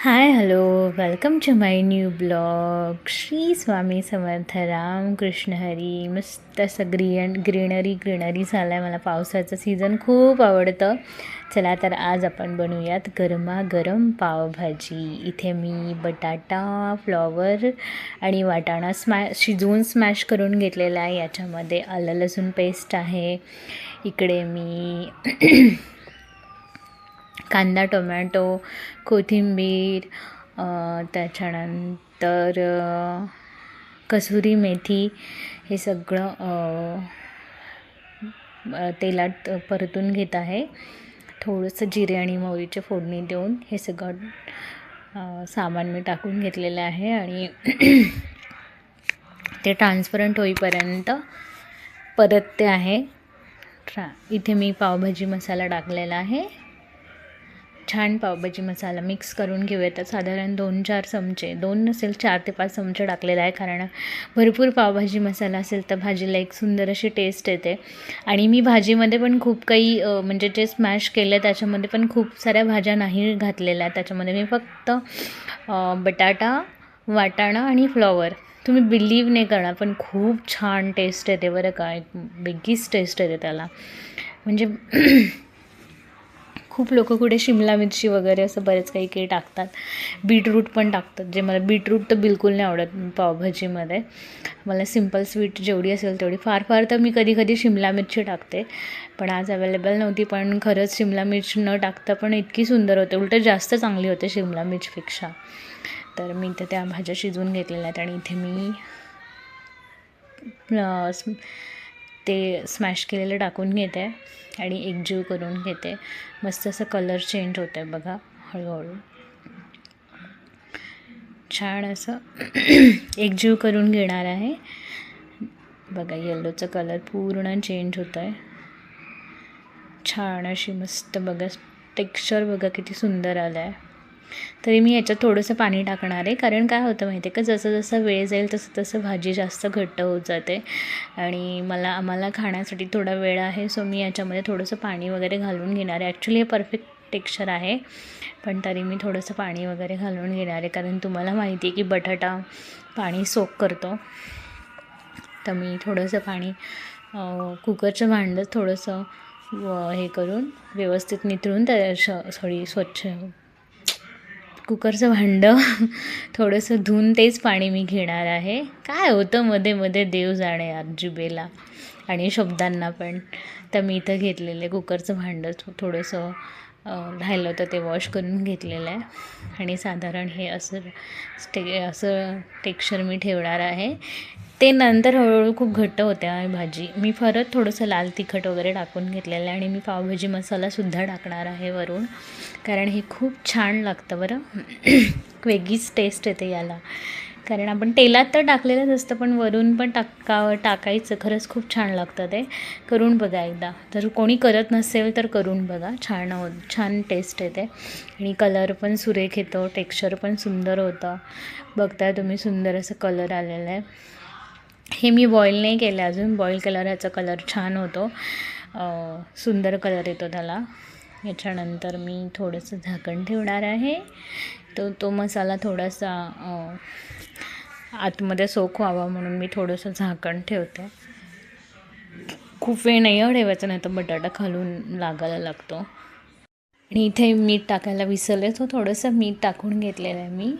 Hi hello welcome to my new blog Shri Swami Samarth Ram Krishna Hari मस्त असं green greenery greenery झालं आहे मला पावसाचं सीझन खूप आवडतं. चला तर आज आपण बनवूयात गरमागरम पावभाजी. इथे मी बटाटा फ्लॉवर आणि वाटाणा स्मॅ शिजवून स्मॅश करून घेतलेला आहे. याच्यामध्ये आलं लसूण पेस्ट आहे. इकडे मी कांदा टोमॅटो कोथिंबीर त्याच्यानंतर कसुरी मेथी हे सगळं तेलात परतून घेत आहे. थोडंसं जिरे आणि मोहरीचे फोडणी देऊन हे सगळं सामान मी टाकून घेतलेलं आहे आणि ते ट्रान्सपरंट होईपर्यंत परत ते आहे. ट्रा इथे मी पावभाजी मसाला टाकलेला आहे. छान पावभाजी मसाला मिक्स करून घेऊया. तर साधारण दोन चार चमचे दोन नसेल चार ते पाच चमचे टाकलेला आहे. कारण भरपूर पावभाजी मसाला असेल तर भाजीला एक सुंदर अशी टेस्ट येते. आणि मी भाजीमध्ये पण खूप काही म्हणजे जे स्मॅश केलं त्याच्यामध्ये पण खूप साऱ्या भाज्या नाही घातलेल्या त्याच्यामध्ये मी फक्त बटाटा वाटाणा आणि फ्लॉवर तुम्ही बिलीव नाही करणार पण खूप छान टेस्ट येते बरं का. एक वेगळीच टेस्ट येते त्याला. म्हणजे खूप लोक कुठे शिमला मिरची वगैरे असं बरेच काही काही टाकतात. बीटरूट पण टाकतात. जे मला बीटरूट तर बिलकुल नाही आवडत पावभाजीमध्ये. मला सिंपल स्वीट जेवढी असेल तेवढी. फार फार तर मी कधी कधी शिमला मिरची टाकते. पण आज अवेलेबल नव्हती पण खरंच शिमला मिर्च न टाकता पण इतकी सुंदर होते. उलटं जास्त चांगली होते शिमला मिरचपेक्षा. तर मी इथे त्या भाज्या शिजवून घेतलेल्या आहेत आणि इथे मी ते स्मॅश केलेलं टाकून घेते आणि एकजीव करून घेते. मस्त असं कलर चेंज होतं आहे बघा हळूहळू. छान असं एकजीव करून घेणार आहे. बघा येल्लोचा कलर पूर्ण चेंज होतं आहे छान अशी मस्त बघा टेक्स्चर बघा किती सुंदर आलं आहे तरी मी याच्यात थोडंसं पाणी टाकणार आहे. कारण काय होतं माहिती आहे का जसं जसं वेळ जाईल तसं तसं भाजी जास्त घट्ट होत जाते. आणि मला आम्हाला खाण्यासाठी थोडा वेळ आहे सो मी याच्यामध्ये थोडंसं पाणी वगैरे घालून घेणार आहे. ॲक्च्युली हे परफेक्ट टेक्स्चर आहे पण तरी मी थोडंसं पाणी वगैरे घालून घेणार आहे. कारण तुम्हाला माहिती आहे की बटाटा पाणी सोक करतो. तर मी थोडंसं पाणी कुकरचं भांडं थोडंसं व- हे करून व्यवस्थित नितळून त्या श सॉरी स्वच्छ कुकरचं भांडं. थोडंसं धुवून तेच पाणी मी घेणार आहे. काय होतं मध्ये मध्ये देव जाणे यार आणि शब्दांना पण. तर मी इथं घेतलेलं आहे कुकरचं भांडं थोडंसं राहिलं होतं ते वॉश करून घेतलेलं आहे. आणि साधारण हे असं स्टे असं टेक्स्चर मी ठेवणार आहे. ते नंतर हळूहळू खूप घट्ट होत्या भाजी. मी परत थोडंसं लाल तिखट वगैरे टाकून घेतलेलं आहे आणि मी पावभाजी मसालासुद्धा टाकणार आहे वरून. कारण हे खूप छान लागतं बरं. वेगळीच टेस्ट येते याला. कारण आपण तेलात तर टाकलेलंच असतं पण वरून पण टाका टाकायचं. खरंच खूप छान लागतं ते. करून बघा एकदा. जर कोणी करत नसेल तर करून बघा. छान हो छान टेस्ट येते. आणि कलर पण सुरेख येतो. टेक्स्चर पण सुंदर होतं. बघताय तुम्ही सुंदर असं कलर आलेलं आहे. हे मी बॉईल नाही केलं अजून. बॉईल केल्यावर ह्याचा कलर छान होतो. सुंदर कलर येतो त्याला. याच्यानंतर मी थोडंसं झाकण ठेवणार आहे. तो तो मसाला थोडासा आतमध्ये सोक व्हावा म्हणून मी थोडंसं झाकण ठेवते. खूप वेळ नाही ठेवायचं नाही तर बटाटा खालून लागायला लागतो. आणि इथे मीठ टाकायला विसरले तो थोडंसं मीठ टाकून घेतलेलं आहे मी.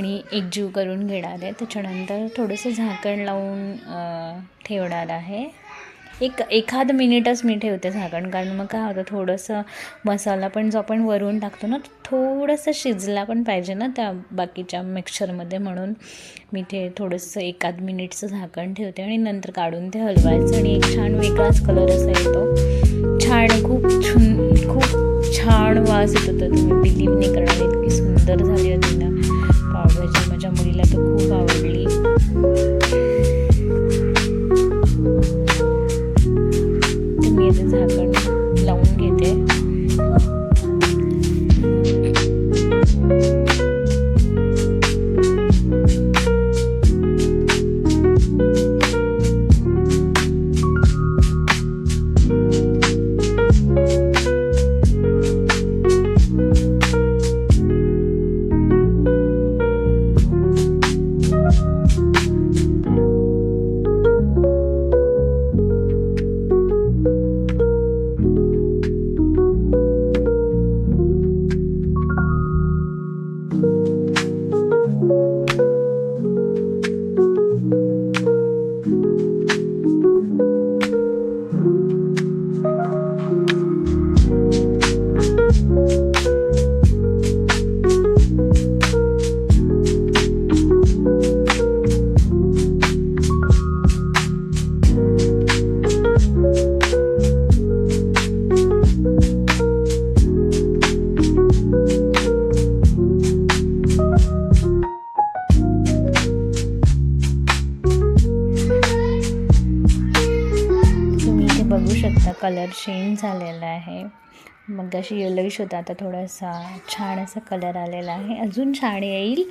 आणि एकजीव करून घेणार आहे. त्याच्यानंतर थोडंसं झाकण लावून ठेवणार आहे. एक एखाद मिनिटच मी ठेवते झाकण कारण मग काय होतं थोडंसं मसाला पण जो आपण वरून टाकतो ना तो थोडंसं शिजला पण पाहिजे ना त्या बाकीच्या मिक्सरमध्ये म्हणून मी ते थोडंसं एखाद मिनिटचं झाकण ठेवते आणि नंतर काढून ते हलवायचं. आणि एक छान वेगळाच कलर असा येतो. छान खूप छुन खूप छान वास येत होता. तुम्ही बिलीव नाही करणार इतकी सुंदर झाली होती ना. पावभाजी तर खूप आवडली. तर आता झाकण बघू शकता कलर चेंज झालेला आहे. मग अशी येलोईश होता आता थोडासा छान असा कलर आलेला आहे. अजून छान येईल.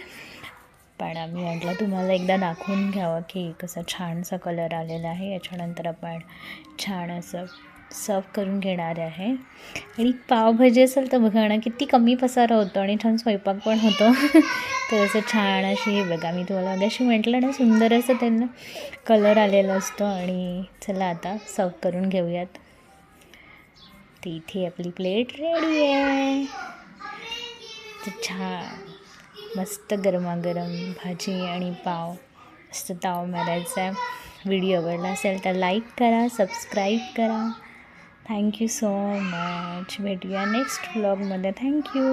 पण आम्ही म्हटलं तुम्हाला एकदा दाखवून घ्यावं की कसा छानसा कलर आलेला आहे. याच्यानंतर आपण छान असं सर्व करून घेणार आहे. आणि पावभाजी असेल तर बघा ना किती कमी पसारा होतो आणि छान स्वयंपाक पण होतो. तर असं छान अशी हे बघा मी तुम्हाला मगाशी म्हटलं ना सुंदर असं त्यांना कलर आलेला असतो. आणि चला आता सर्व करून घेऊयात. तर इथे आपली प्लेट रेडी आहे. तर छान मस्त गरमागरम भाजी आणि पाव मस्त ताव मारायचा आहे. व्हिडिओ आवडला असेल तर लाईक करा सबस्क्राईब करा. थँक्यू सो मच भेटूया नेक्स्ट ब्लॉगमध्ये थँक्यू